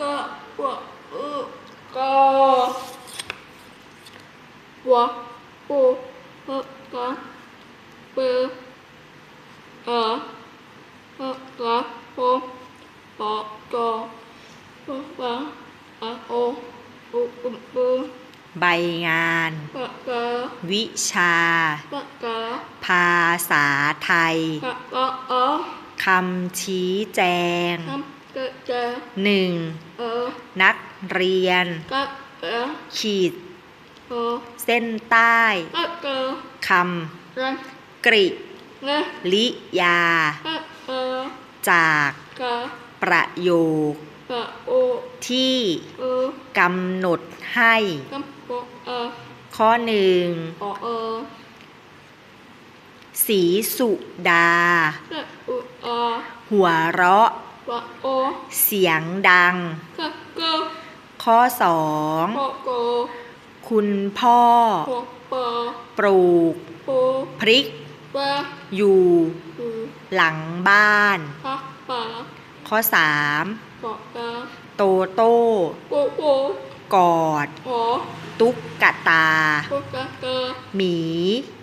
ก็วะเออก็วะปูเออกะเปเออเออกะปูปอกกอปะปะอะโออุอุปูใบงาน ปะกะวิชา ปะกะภาษาไทย ปะกะเออคำชี้แจงทำกะจะ หนึ่งเออนักเรียนกะเออขีดเออเส้นใต้กะเกอครันำกริเงะลิยากะเออจากกะประโยคกะโอที่เออกำหนดให้กำปอเออข้อหนึ่งปอเออสีสุดากะอุอาหัวเราะ ปะโอเสียงดัง กะเกอข้อสองปอโกคุณพ่อปอปอปลูกโปพริก ปะอยู่อูหลังบ้านปะปะข้อสามปอตาโตโต้โกโกกอด หอตุ๊กตา โกกะเกอหมี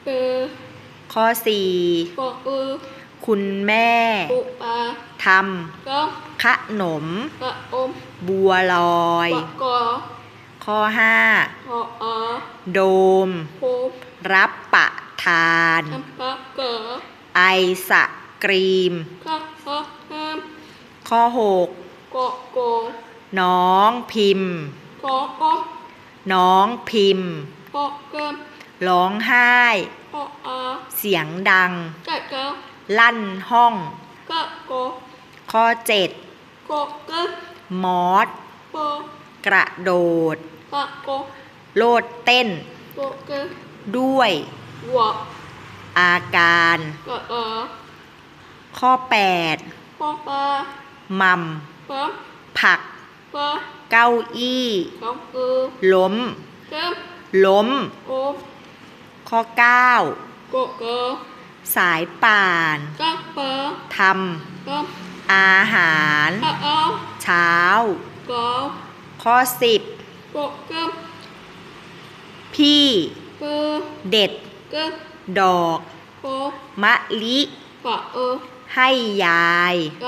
เปอข้อสี่ปอเออ คุณแม่ปุปาทกะำขนม กะอมบัวลอย ปะกอข้อห้าหออาโดม โพรับประทาน ทำปะเกอไอศกรีมกะฮะแฮมข้อหกอโกน้องพิมพ์กออน้องพิมพ์กอเกิมร้องไห้กออาเสียงดัง กะเกอ ลั่นห้องกะโกข้อเจ็ดกอเกอมอสปอกระโดดกะโกโลดเต้น โกเกอด้วยวะอาการกะอาข้อแปดปอปามัมปะผักปะเก้าอี้กอเกอล้ม เกิมล้ม โอข้อเก้าโกเกอ สายป่านกะปะทกะำอาหารกะเอาเช้ากอข้อสิบกเกิมพี่เปอเด็ดเกิมดอกโปมะลิปะเออให้ยายก